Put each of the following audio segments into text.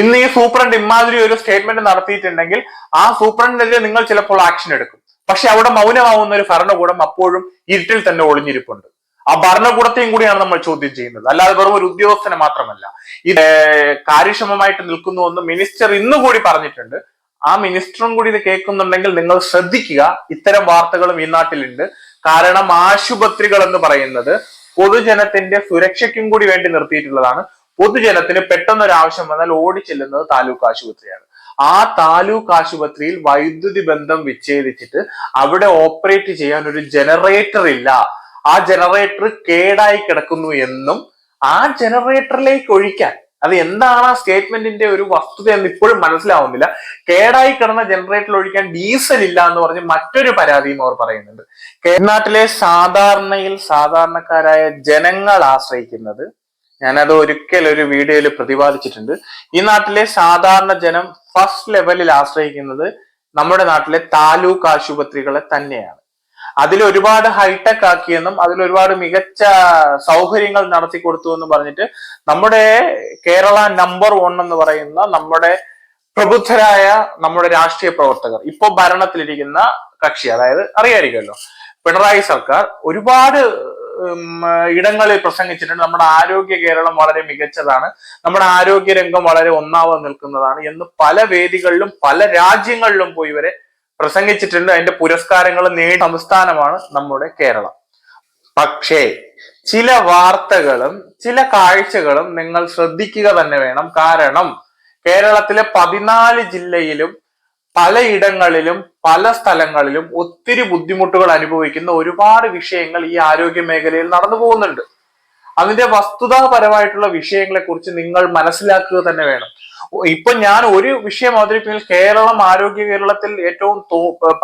ഇന്ന് ഈ സൂപ്രണ്ട് ഇമാതിരി ഒരു സ്റ്റേറ്റ്മെന്റ് നടത്തിയിട്ടുണ്ടെങ്കിൽ ആ സൂപ്രണ്ടിനെതിരെ നിങ്ങൾ ചിലപ്പോൾ ആക്ഷൻ എടുക്കും. പക്ഷെ അവിടെ മൗനമാവുന്ന ഒരു ഭരണകൂടം അപ്പോഴും ഇരുട്ടിൽ തന്നെ ഒളിഞ്ഞിരിപ്പുണ്ട്. ആ ഭരണകൂടത്തെയും കൂടിയാണ് നമ്മൾ ചോദ്യം ചെയ്യുന്നത്. അല്ലാതെ വെറും ഒരു ഉദ്യോഗസ്ഥനെ മാത്രമല്ല. ഇത് കാര്യക്ഷമമായിട്ട് നിൽക്കുന്നു എന്ന് മിനിസ്റ്റർ ഇന്ന് കൂടി പറഞ്ഞിട്ടുണ്ട്. ആ മിനിസ്റ്ററും കൂടി ഇത് കേൾക്കുന്നുണ്ടെങ്കിൽ നിങ്ങൾ ശ്രദ്ധിക്കുക. ഇത്തരം വാർത്തകളും ഈ നാട്ടിലുണ്ട്. കാരണം ആശുപത്രികൾ എന്ന് പറയുന്നത് പൊതുജനത്തിന്റെ സുരക്ഷയ്ക്കും കൂടി വേണ്ടി നിർത്തിയിട്ടുള്ളതാണ്. പൊതുജനത്തിന് പെട്ടെന്ന് ഒരു ആവശ്യം വന്നാൽ ഓടിച്ചെല്ലുന്നത് താലൂക്ക് ആശുപത്രിയാണ്. ആ താലൂക്ക് ആശുപത്രിയിൽ വൈദ്യുതി ബന്ധം വിച്ഛേദിച്ചിട്ട് അവിടെ ഓപ്പറേറ്റ് ചെയ്യാൻ ഒരു ജനറേറ്റർ ഇല്ല. ആ ജനറേറ്റർ കേടായി കിടക്കുന്നു എന്നും ആ ജനറേറ്ററിലേക്ക് ഒഴിക്കാൻ. അത് എന്താണ് ആ സ്റ്റേറ്റ്മെന്റിന്റെ ഒരു വസ്തുത എന്ന് ഇപ്പോഴും മനസ്സിലാവുന്നില്ല. കേടായി കിടന്ന ജനറേറ്ററിൽ ഒഴിക്കാൻ ഡീസൽ ഇല്ല എന്ന് പറഞ്ഞ് മറ്റൊരു പരാതിയും അവർ പറയുന്നുണ്ട്. കേരളത്തിലെ സാധാരണയിൽ സാധാരണക്കാരായ ജനങ്ങൾ ആശ്രയിക്കുന്നത് ഞാനത് ഒരിക്കൽ ഒരു വീഡിയോയിൽ പ്രതിപാദിച്ചിട്ടുണ്ട്. ഈ നാട്ടിലെ സാധാരണ ജനം ഫസ്റ്റ് ലെവലിൽ ആശ്രയിക്കുന്നത് നമ്മുടെ നാട്ടിലെ താലൂക്ക് ആശുപത്രികളെ തന്നെയാണ്. അതിൽ ഒരുപാട് ഹൈടെക് ആക്കിയെന്നും അതിൽ ഒരുപാട് മികച്ച സൗകര്യങ്ങൾ നടത്തി കൊടുത്തു എന്നും പറഞ്ഞിട്ട് നമ്മുടെ കേരള നമ്പർ വൺ എന്ന് പറയുന്ന നമ്മുടെ പ്രബുദ്ധരായ നമ്മുടെ രാഷ്ട്രീയ പ്രവർത്തകർ ഇപ്പോൾ ഭരണത്തിലിരിക്കുന്ന കക്ഷി അതായത് അറിയായിരിക്കുമല്ലോ പിണറായി സർക്കാർ ഒരുപാട് ഇടങ്ങളിൽ പ്രസംഗിച്ചിട്ടുണ്ട്. നമ്മുടെ ആരോഗ്യ കേരളം വളരെ മികച്ചതാണ്. നമ്മുടെ ആരോഗ്യ രംഗം വളരെ ഒന്നാമത് നിൽക്കുന്നതാണ് എന്ന് പല വേദികളിലും പല രാജ്യങ്ങളിലും പോയി ഇവരെ പ്രസംഗിച്ചിട്ടുണ്ട്. അതിന്റെ പുരസ്കാരങ്ങൾ നേടിയ സംസ്ഥാനമാണ് നമ്മുടെ കേരളം. പക്ഷേ ചില വാർത്തകളും ചില കാഴ്ചകളും നിങ്ങൾ ശ്രദ്ധിക്കുക തന്നെ വേണം. കാരണം കേരളത്തിലെ പതിനാല് ജില്ലയിലും പലയിടങ്ങളിലും പല സ്ഥലങ്ങളിലും ഒത്തിരി ബുദ്ധിമുട്ടുകൾ അനുഭവിക്കുന്ന ഒരുപാട് വിഷയങ്ങൾ ഈ ആരോഗ്യ മേഖലയിൽ നടന്നു പോകുന്നുണ്ട്. അതിന്റെ വസ്തുതാപരമായിട്ടുള്ള വിഷയങ്ങളെ കുറിച്ച് നിങ്ങൾ മനസ്സിലാക്കുക തന്നെ വേണം. ഇപ്പൊ ഞാൻ ഒരു വിഷയം അവതരിപ്പിക്കുന്നത് കേരളം ആരോഗ്യ കേരളത്തിൽ ഏറ്റവും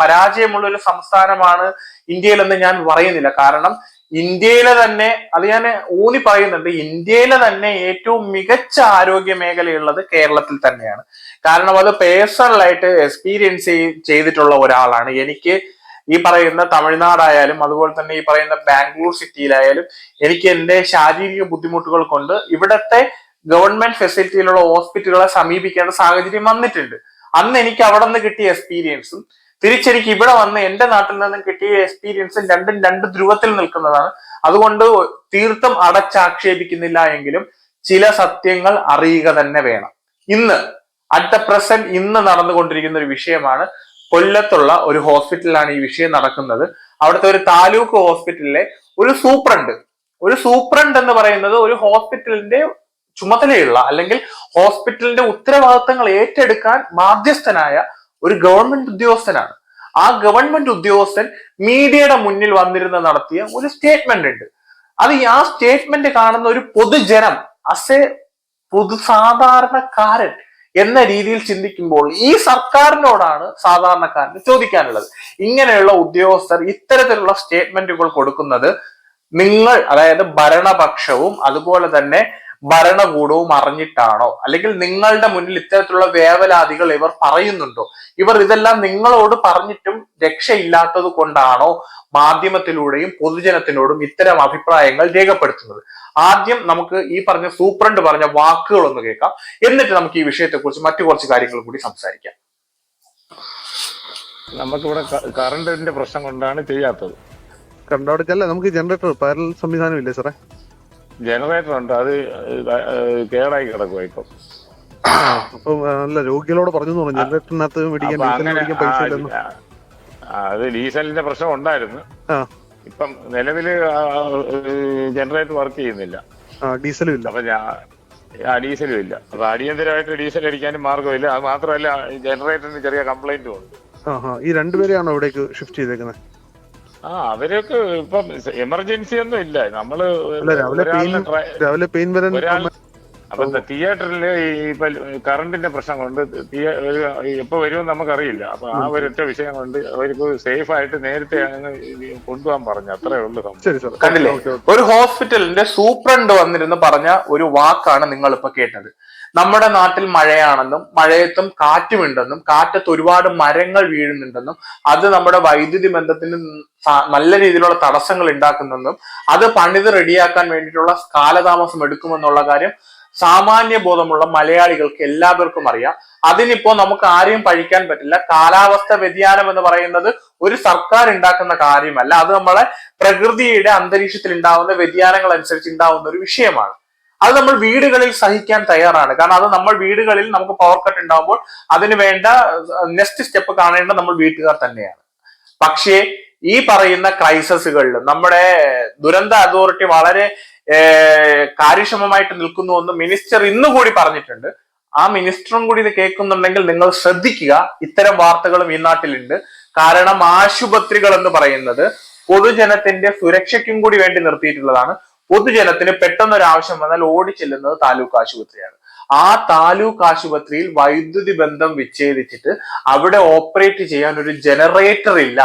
പരാജയമുള്ള ഒരു സംസ്ഥാനമാണ് ഇന്ത്യയിലെന്ന് ഞാൻ പറയുന്നില്ല. കാരണം ഇന്ത്യയിലെ തന്നെ അത് ഞാൻ ഊന്നി പറയുന്നുണ്ട് ഇന്ത്യയിലെ തന്നെ ഏറ്റവും മികച്ച ആരോഗ്യ മേഖലയുള്ളത് കേരളത്തിൽ തന്നെയാണ്. കാരണം അത് പേഴ്സണലായിട്ട് എക്സ്പീരിയൻസ് ചെയ്തിട്ടുള്ള ഒരാളാണ്. എനിക്ക് ഈ പറയുന്ന തമിഴ്നാടായാലും അതുപോലെ തന്നെ ഈ പറയുന്ന ബാംഗ്ലൂർ സിറ്റിയിലായാലും എനിക്ക് എന്റെ ശാരീരിക ബുദ്ധിമുട്ടുകൾ കൊണ്ട് ഇവിടത്തെ ഗവൺമെന്റ് ഫെസിലിറ്റിയിലുള്ള ഹോസ്പിറ്റലുകളെ സമീപിക്കേണ്ട സാഹചര്യം വന്നിട്ടുണ്ട്. അന്ന് എനിക്ക് അവിടെ നിന്ന് കിട്ടിയ എക്സ്പീരിയൻസും തിരിച്ചെനിക്ക് ഇവിടെ വന്ന് എന്റെ നാട്ടിൽ നിന്നും കിട്ടിയ എക്സ്പീരിയൻസും രണ്ടും രണ്ട് ധ്രുവത്തിൽ നിൽക്കുന്നതാണ്. അതുകൊണ്ട് തീർത്ഥം അടച്ചാക്ഷേപിക്കുന്നില്ല എങ്കിലും ചില സത്യങ്ങൾ അറിയുക തന്നെ വേണം. ഇന്ന് അറ്റ് ദ പ്രസന്റ് ഇന്ന് നടന്നുകൊണ്ടിരിക്കുന്ന ഒരു വിഷയമാണ് കൊല്ലത്തുള്ള ഒരു ഹോസ്പിറ്റലിലാണ് ഈ വിഷയം നടക്കുന്നത്. അവിടുത്തെ ഒരു താലൂക്ക് ഹോസ്പിറ്റലിലെ ഒരു സൂപ്രണ്ട്. ഒരു സൂപ്രണ്ട് എന്ന് പറയുന്നത് ഒരു ഹോസ്പിറ്റലിന്റെ ചുമതലയുള്ള അല്ലെങ്കിൽ ഹോസ്പിറ്റലിന്റെ ഉത്തരവാദിത്തങ്ങൾ ഏറ്റെടുക്കാൻ ബാധ്യസ്ഥനായ ഒരു ഗവൺമെന്റ് ഉദ്യോഗസ്ഥനാണ്. ആ ഗവൺമെന്റ് ഉദ്യോഗസ്ഥൻ മീഡിയയുടെ മുന്നിൽ വന്നിരുന്ന് നടത്തിയ ഒരു സ്റ്റേറ്റ്മെന്റ് ഉണ്ട്. അത് ആ സ്റ്റേറ്റ്മെന്റ് കാണുന്ന ഒരു പൊതുജനം അസ് പൊതു സാധാരണക്കാരൻ എന്ന രീതിയിൽ ചിന്തിക്കുമ്പോൾ ഈ സർക്കാരിനോടാണ് സാധാരണക്കാരന് ചോദിക്കാനുള്ളത്. ഇങ്ങനെയുള്ള ഉദ്യോഗസ്ഥർ ഇത്തരത്തിലുള്ള സ്റ്റേറ്റ്മെന്റുകൾ കൊടുക്കുന്നത് നിങ്ങൾ അതായത് ഭരണപക്ഷവും അതുപോലെ തന്നെ ഭരണകൂടവും അറിഞ്ഞിട്ടാണോ? അല്ലെങ്കിൽ നിങ്ങളുടെ മുന്നിൽ ഇത്തരത്തിലുള്ള വേവലാതികൾ ഇവർ പറയുന്നുണ്ടോ? ഇവർ ഇതെല്ലാം നിങ്ങളോട് പറഞ്ഞിട്ടും രക്ഷയില്ലാത്തത് കൊണ്ടാണോ മാധ്യമത്തിലൂടെയും പൊതുജനത്തിനോടും ഇത്തരം അഭിപ്രായങ്ങൾ രേഖപ്പെടുത്തുന്നത്? ആദ്യം നമുക്ക് ഈ പറഞ്ഞ സൂപ്രണ്ട് പറഞ്ഞ വാക്കുകൾ ഒന്ന് കേൾക്കാം. എന്നിട്ട് നമുക്ക് ഈ വിഷയത്തെക്കുറിച്ച് മറ്റു കുറച്ച് കാര്യങ്ങൾ കൂടി സംസാരിക്കാം. നമുക്കിവിടെ കറണ്ടിന്റെ പ്രശ്നം കൊണ്ടാണ് ചെയ്യാത്തത്. കണ്ടോടക്കല്ല നമുക്ക് ജനറേറ്റർ പാരൽ സംവിധാനം ഇല്ലേ സാറേ? ജനറേറ്റർ ഉണ്ട്. അത് കേടായി കിടക്കുക ഇപ്പം. അപ്പം അല്ല രോഗികളോട് പറഞ്ഞു ജനറേറ്ററിനകത്ത് മേടിക്കാൻ മേടിക്കാൻ പൈസ ഇല്ലെന്ന്. അത് ഡീസലിന്റെ പ്രശ്നം ഉണ്ടായിരുന്നു. ഇപ്പം നിലവിൽ ജനറേറ്റർ വർക്ക് ചെയ്യുന്നില്ല. ഡീസലും ഇല്ല. അപ്പൊ ഞാൻ ആ ഡീസലും ഇല്ല. അപ്പൊ അടിയന്തരമായിട്ട് ഡീസൽ അടിക്കാനും മാർഗമില്ല അത് മാത്രമല്ല ജനറേറ്ററിന് ചെറിയ കംപ്ലൈന്റും ഉണ്ട്. ഈ രണ്ടുപേരെയാണോ ഇവിടേക്ക് ഷിഫ്റ്റ് ചെയ്തേക്കുന്നത് ആ അവരൊക്കെ ഇപ്പം എമർജൻസി ഒന്നും ഇല്ല. നമ്മൾ രാവിലെ പെയിൻ രാവിലെ പെയിൻ വരാൻ അപ്പൊ തിയേറ്ററിൽ ഈ ഇപ്പൊ കറണ്ടിന്റെ പ്രശ്നം കൊണ്ട് എപ്പൊ എപ്പോ വരുമെന്ന് നമുക്കറിയില്ല. അപ്പൊ ആ ഒരൊറ്റ വിഷയം കൊണ്ട് അവർക്ക് സേഫ് ആയിട്ട് നേരത്തെ അങ്ങ് കൊണ്ടുപോകാൻ പറഞ്ഞു. അത്രേ ഉള്ളൂ സംഭവം. ശരി സാർ കണ്ടില്ലേ? ഒരു ഹോസ്പിറ്റലിന്റെ സൂപ്രണ്ട് വന്നിരുന്ന് പറഞ്ഞ ഒരു വാക്കാണ് നിങ്ങൾ ഇപ്പൊ കേട്ടത്. നമ്മുടെ നാട്ടിൽ മഴയാണെന്നും മഴയത്തും കാറ്റുമുണ്ടെന്നും കാറ്റത്ത് ഒരുപാട് മരങ്ങൾ വീഴുന്നുണ്ടെന്നും അത് നമ്മുടെ വൈദ്യുതി ബന്ധത്തിന് നല്ല രീതിയിലുള്ള തടസ്സങ്ങൾ ഉണ്ടാക്കുന്നെന്നും അത് പണിത് റെഡിയാക്കാൻ വേണ്ടിയിട്ടുള്ള കാലതാമസം എടുക്കുമെന്നുള്ള കാര്യം സാമാന്യ ബോധമുള്ള മലയാളികൾക്ക് എല്ലാവർക്കും അറിയാം. അതിനിപ്പോ നമുക്ക് ആരെയും പഴിക്കാൻ പറ്റില്ല. കാലാവസ്ഥ വ്യതിയാനം എന്ന് പറയുന്നത് ഒരു സർക്കാർ ഉണ്ടാക്കുന്ന കാര്യമല്ല. അത് നമ്മളെ പ്രകൃതിയുടെ അന്തരീക്ഷത്തിൽ ഉണ്ടാവുന്ന വ്യതിയാനങ്ങൾ അനുസരിച്ച് ഉണ്ടാവുന്ന ഒരു വിഷയമാണ്. അത് നമ്മൾ വീടുകളിൽ സഹിക്കാൻ തയ്യാറാണ്. കാരണം അത് നമ്മൾ വീടുകളിൽ നമുക്ക് പവർ കട്ട് ഉണ്ടാവുമ്പോൾ അതിന് വേണ്ട നെക്സ്റ്റ് സ്റ്റെപ്പ് കാണേണ്ട നമ്മൾ വീട്ടുകാർ തന്നെയാണ്. പക്ഷേ ഈ പറയുന്ന ക്രൈസിസുകളിൽ നമ്മുടെ ദുരന്ത അതോറിറ്റി വളരെ ഏർ, നിൽക്കുന്നു എന്ന് മിനിസ്റ്റർ ഇന്ന് കൂടി പറഞ്ഞിട്ടുണ്ട്. ആ മിനിസ്റ്ററും കൂടി ഇത് കേൾക്കുന്നുണ്ടെങ്കിൽ നിങ്ങൾ ശ്രദ്ധിക്കുക. ഇത്തരം വാർത്തകളും ഈ നാട്ടിലുണ്ട്. കാരണം ആശുപത്രികൾ എന്ന് പറയുന്നത് പൊതുജനത്തിന്റെ സുരക്ഷയ്ക്കും കൂടി വേണ്ടി നിർത്തിയിട്ടുള്ളതാണ്. പൊതുജനത്തിന് പെട്ടെന്ന് ഒരു ആവശ്യം വന്നാൽ ഓടി ചെല്ലുന്നത് താലൂക്ക് ആശുപത്രിയാണ്. ആ താലൂക്ക് ആശുപത്രിയിൽ വൈദ്യുതി ബന്ധം വിച്ഛേദിച്ചിട്ട് അവിടെ ഓപ്പറേറ്റ് ചെയ്യാൻ ഒരു ജനറേറ്റർ ഇല്ല.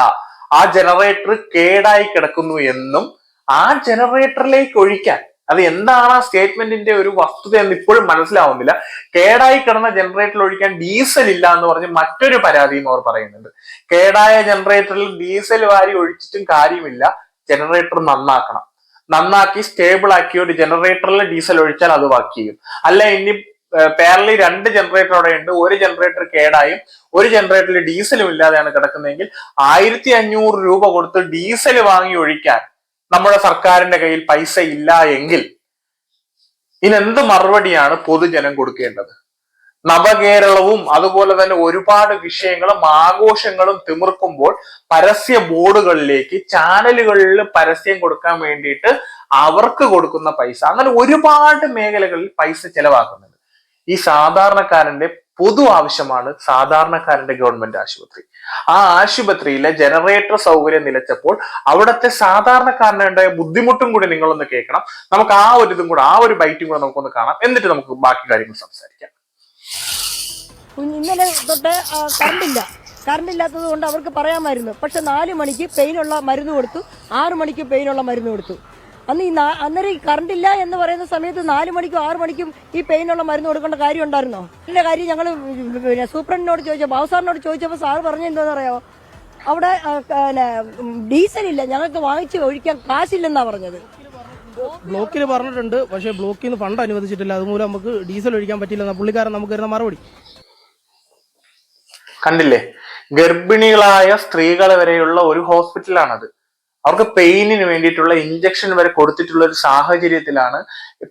ആ ജനറേറ്റർ കേടായി കിടക്കുന്നു എന്നും ആ ജനറേറ്ററിലേക്ക് ഒഴിക്കാൻ. അത് എന്താണ് ആ സ്റ്റേറ്റ്മെന്റിന്റെ ഒരു വസ്തുത എന്ന് ഇപ്പോഴും മനസ്സിലാവുന്നില്ല. കേടായി കിടന്ന ജനറേറ്ററിൽ ഒഴിക്കാൻ ഡീസൽ ഇല്ല എന്ന് പറഞ്ഞ് മറ്റൊരു പരാതിയും അവർ പറയുന്നുണ്ട്. കേടായ ജനറേറ്ററിൽ ഡീസൽ വാരി ഒഴിച്ചിട്ടും കാര്യമില്ല. ജനറേറ്റർ നന്നാക്കണം. നന്നാക്കി സ്റ്റേബിൾ ആക്കി ഒരു ജനറേറ്ററിൽ ഡീസൽ ഒഴിച്ചാൽ അത് വർക്ക് ചെയ്യും. അല്ല ഇനി പേരലി രണ്ട് ജനറേറ്റർ അവിടെ ഉണ്ട്. ഒരു ജനറേറ്റർ കേടായും ഒരു ജനറേറ്ററിൽ ഡീസലും ഇല്ലാതെയാണ് കിടക്കുന്നതെങ്കിൽ ആയിരത്തി അഞ്ഞൂറ് രൂപ കൊടുത്ത് ഡീസൽ വാങ്ങി ഒഴിക്കാൻ നമ്മുടെ സർക്കാരിന്റെ കയ്യിൽ പൈസ ഇല്ല എങ്കിൽ ഇനെന്ത് മറുപടിയാണ് പൊതുജനം കൊടുക്കേണ്ടത്? നവകേരളവും അതുപോലെ തന്നെ ഒരുപാട് വിഷയങ്ങളും ആഘോഷങ്ങളും തിമിർക്കുമ്പോൾ പരസ്യ ബോർഡുകളിലേക്ക് ചാനലുകളിൽ പരസ്യം കൊടുക്കാൻ വേണ്ടിയിട്ട് അവർക്ക് കൊടുക്കുന്ന പൈസ. അങ്ങനെ ഒരുപാട് മേഖലകളിൽ പൈസ ചെലവാക്കുന്നുണ്ട്. ഈ സാധാരണക്കാരന്റെ പൊതു ആവശ്യമാണ് സാധാരണക്കാരന്റെ ഗവൺമെന്റ് ആശുപത്രി. ആ ആശുപത്രിയിലെ ജനറേറ്റർ സൗകര്യം നിലച്ചപ്പോൾ അവിടുത്തെ സാധാരണക്കാരനുണ്ടായ ബുദ്ധിമുട്ടും കൂടി നിങ്ങളൊന്ന് കേൾക്കണം. നമുക്ക് ആ ഒരു ഇതും കൂടെ ആ ഒരു ബൈറ്റും കൂടെ നമുക്കൊന്ന് കാണാം. എന്നിട്ട് നമുക്ക് ബാക്കി കാര്യങ്ങൾ സംസാരിക്കാം. ഇന്നലെ തൊട്ട് കറണ്ടില്ല കറണ്ട് ഇല്ലാത്തത് കൊണ്ട് അവർക്ക് പറയാമായിരുന്നു. പക്ഷെ നാല് മണിക്ക് പെയിനുള്ള മരുന്ന് കൊടുത്തു. ആറു മണിക്ക് പെയിനുള്ള മരുന്ന് കൊടുത്തു. അന്ന് ഈ അന്നേരം ഈ കറണ്ട് ഇല്ല എന്ന് പറയുന്ന സമയത്ത് നാല് മണിക്കും ആറ് മണിക്കും ഈ പെയിനുള്ള മരുന്ന് കൊടുക്കേണ്ട കാര്യം ഉണ്ടായിരുന്നോ? എന്റെ കാര്യം ഞങ്ങൾ പിന്നെ സൂപ്രണ്ടിനോട് ചോദിച്ചു ബാബുസാറിനോട് ചോദിച്ചപ്പോൾ സാറ് പറഞ്ഞ എന്താണെന്ന് അറിയാമോ അവിടെ ഡീസൽ ഇല്ല. ഞങ്ങൾക്ക് വാങ്ങിച്ച് ഒഴിക്കാൻ കാശില്ലെന്നാ പറഞ്ഞത്. ബ്ലോക്കിൽ പറഞ്ഞിട്ടുണ്ട്. പക്ഷേ ബ്ലോക്കിൽ നിന്ന് ഫണ്ട് അനുവദിച്ചിട്ടില്ല. അതുമൂലം നമുക്ക് ഡീസൽ ഒഴിക്കാൻ പറ്റില്ല പുള്ളിക്കാരൻ നമുക്ക് തരുന്ന മറുപടി. കണ്ടില്ലേ? ഗർഭിണികളായ സ്ത്രീകൾ വരെയുള്ള ഒരു ഹോസ്പിറ്റലാണത് അവർക്ക് പെയിനിന് വേണ്ടിയിട്ടുള്ള ഇഞ്ചക്ഷൻ വരെ കൊടുത്തിട്ടുള്ള ഒരു സാഹചര്യത്തിലാണ്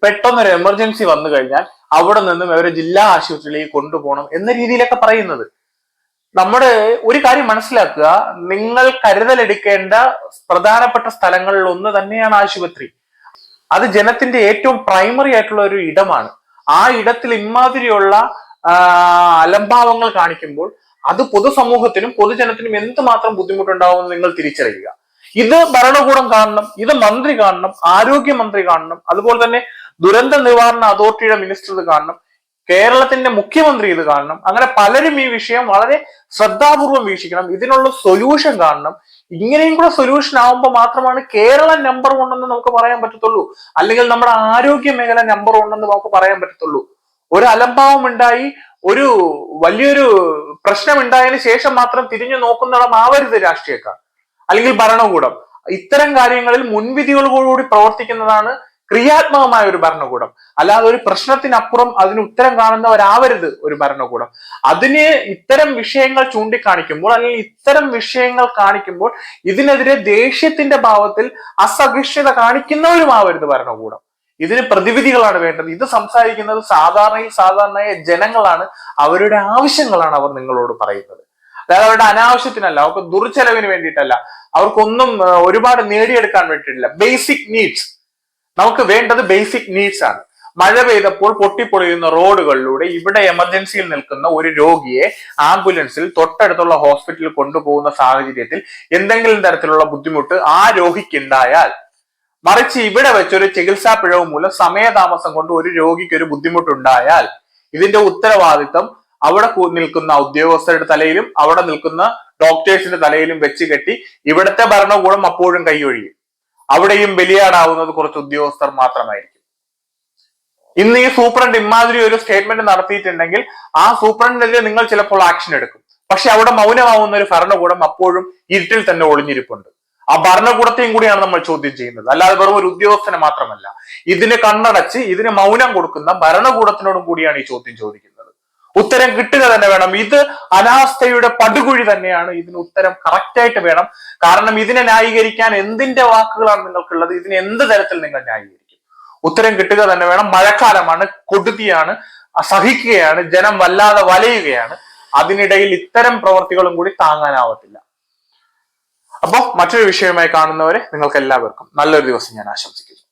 പെട്ടെന്നൊരു എമർജൻസി വന്നു കഴിഞ്ഞാൽ അവിടെ നിന്നും അവരെ ജില്ലാ ആശുപത്രിയിലേക്ക് കൊണ്ടുപോകണം എന്ന രീതിയിലൊക്കെ പറയുന്നത്. നമ്മുടെ ഒരു കാര്യം മനസ്സിലാക്കുക നിങ്ങൾ കരുതലെടുക്കേണ്ട പ്രധാനപ്പെട്ട സ്ഥലങ്ങളിൽ ഒന്ന് തന്നെയാണ് ആശുപത്രി. അത് ജനത്തിന്റെ ഏറ്റവും പ്രൈമറി ആയിട്ടുള്ള ഒരു ഇടമാണ്. ആ ഇടത്തിൽ ഇമാതിരിയുള്ള അലംഭാവങ്ങൾ കാണിക്കുമ്പോൾ അത് പൊതുസമൂഹത്തിനും പൊതുജനത്തിനും എന്തുമാത്രം ബുദ്ധിമുട്ടുണ്ടാവുമെന്ന് നിങ്ങൾ തിരിച്ചറിയുക. ഇത് ഭരണകൂടം കാണണം ഇത് മന്ത്രി കാണണം ആരോഗ്യമന്ത്രി കാണണം അതുപോലെ തന്നെ ദുരന്ത നിവാരണ അതോറിറ്റിയുടെ മിനിസ്റ്റർ ഇത് കാണണം കേരളത്തിന്റെ മുഖ്യമന്ത്രി ഇത് കാണണം അങ്ങനെ പലരും ഈ വിഷയം വളരെ ശ്രദ്ധാപൂർവം വീക്ഷിക്കണം. ഇതിനുള്ള സൊല്യൂഷൻ കാണണം. ഇങ്ങനെയും കൂടെ സൊല്യൂഷൻ ആവുമ്പോൾ മാത്രമാണ് കേരളം നമ്പർ വൺ എന്ന് നമുക്ക് പറയാൻ പറ്റത്തുള്ളൂ. അല്ലെങ്കിൽ നമ്മുടെ ആരോഗ്യ മേഖല നമ്പർ വൺ എന്ന് നമുക്ക് പറയാൻ പറ്റത്തുള്ളൂ. ഒരു അലംഭാവം ഉണ്ടായി ഒരു വലിയൊരു പ്രശ്നം ഉണ്ടായതിനു ശേഷം മാത്രം തിരിഞ്ഞു നോക്കുന്നിടം ആവരുത് രാഷ്ട്രീയക്കാർ. അല്ലെങ്കിൽ ഭരണകൂടം. ഇത്തരം കാര്യങ്ങളിൽ മുൻവിധികളോടുകൂടി പ്രവർത്തിക്കുന്നതാണ് ക്രിയാത്മകമായ ഒരു ഭരണകൂടം. അല്ലാതെ ഒരു പ്രശ്നത്തിനപ്പുറം അതിന് ഉത്തരം കാണുന്നവരാവരുത് ഒരു ഭരണകൂടം. അതിന് ഇത്തരം വിഷയങ്ങൾ ചൂണ്ടിക്കാണിക്കുമ്പോൾ അല്ലെങ്കിൽ ഇത്തരം വിഷയങ്ങൾ കാണിക്കുമ്പോൾ ഇതിനെതിരെ ദേഷ്യത്തിന്റെ ഭാവത്തിൽ അസഹിഷ്ണുത കാണിക്കുന്നവരുമാവരുത് ഭരണകൂടം. ഇതിന് പ്രതിവിധികളാണ് വേണ്ടത്. ഇത് സംസാരിക്കുന്നത് സാധാരണയിൽ സാധാരണയായ ജനങ്ങളാണ്. അവരുടെ ആവശ്യങ്ങളാണ് അവർ നിങ്ങളോട് പറയുന്നത്. അതായത് അവരുടെ അനാവശ്യത്തിനല്ല അവർക്ക് ദുർച്ചെലവിന് വേണ്ടിയിട്ടല്ല. അവർക്കൊന്നും ഒരുപാട് നേടിയെടുക്കാൻ വേണ്ടിയിട്ടില്ല. ബേസിക് നീഡ്സ് നമുക്ക് വേണ്ടത് ബേസിക് നീഡ്സ് ആണ്. മഴ പെയ്തപ്പോൾ പൊട്ടിപ്പൊളിയുന്ന റോഡുകളിലൂടെ ഇവിടെ എമർജൻസിയിൽ നിൽക്കുന്ന ഒരു രോഗിയെ ആംബുലൻസിൽ തൊട്ടടുത്തുള്ള ഹോസ്പിറ്റലിൽ കൊണ്ടുപോകുന്ന സാഹചര്യത്തിൽ എന്തെങ്കിലും തരത്തിലുള്ള ബുദ്ധിമുട്ട് ആ രോഗിക്ക് ഉണ്ടായാൽ മറിച്ച് ഇവിടെ വെച്ചൊരു ചികിത്സാ പിഴവ് മൂലം സമയതാമസം കൊണ്ട് ഒരു രോഗിക്ക് ഒരു ബുദ്ധിമുട്ടുണ്ടായാൽ ഇതിന്റെ ഉത്തരവാദിത്തം അവിടെ നിൽക്കുന്ന ഉദ്യോഗസ്ഥരുടെ തലയിലും അവിടെ നിൽക്കുന്ന ഡോക്ടേഴ്സിന്റെ തലയിലും വെച്ച് കെട്ടി ഇവിടുത്തെ ഭരണകൂടം അപ്പോഴും കൈയൊഴിയും. അവിടെയും ബലിയാടാവുന്നത് കുറച്ച് ഉദ്യോഗസ്ഥർ മാത്രമായിരിക്കും. ഇന്ന് ഈ സൂപ്രണ്ട് ഇമാതിരി ഒരു സ്റ്റേറ്റ്മെന്റ് നടത്തിയിട്ടുണ്ടെങ്കിൽ ആ സൂപ്രണ്ടിനെതിരെ നിങ്ങൾ ചിലപ്പോൾ ആക്ഷൻ എടുക്കും. പക്ഷെ അവിടെ മൗനമാവുന്ന ഒരു ഭരണകൂടം അപ്പോഴും ഇരുട്ടിൽ തന്നെ ഒളിഞ്ഞിരിപ്പുണ്ട്. ആ ഭരണകൂടത്തെയും കൂടിയാണ് നമ്മൾ ചോദ്യം ചെയ്യുന്നത്. അല്ലാതെ വെറും ഒരു ഉദ്യോഗസ്ഥനെ മാത്രമല്ല. ഇതിന് കണ്ണടച്ച് ഇതിന് മൗനം കൊടുക്കുന്ന ഭരണകൂടത്തിനോടും കൂടിയാണ് ഈ ചോദ്യം ചോദിക്കുന്നത്. ഉത്തരം കിട്ടുക തന്നെ വേണം. ഇത് അനാസ്ഥയുടെ പടുകുഴി തന്നെയാണ്. ഇതിന് ഉത്തരം കറക്റ്റായിട്ട് വേണം. കാരണം ഇതിനെ ന്യായീകരിക്കാൻ എന്തിന്റെ വാക്കുകളാണ് നിങ്ങൾക്കുള്ളത്? ഇതിന് എന്ത് തരത്തിൽ നിങ്ങൾ ന്യായീകരിക്കും? ഉത്തരം കിട്ടുക തന്നെ വേണം. മഴക്കാലമാണ് കൊടുതിയാണ് സഹിക്കുകയാണ് ജനം വല്ലാതെ വലയുകയാണ്. അതിനിടയിൽ ഇത്തരം പ്രവർത്തികളും കൂടി താങ്ങാനാവത്തില്ല. അപ്പോ മറ്റൊരു വിഷയമായി കാണുന്നവരെ നിങ്ങൾക്ക് എല്ലാവർക്കും നല്ലൊരു ദിവസം ഞാൻ ആശംസിക്കുന്നു.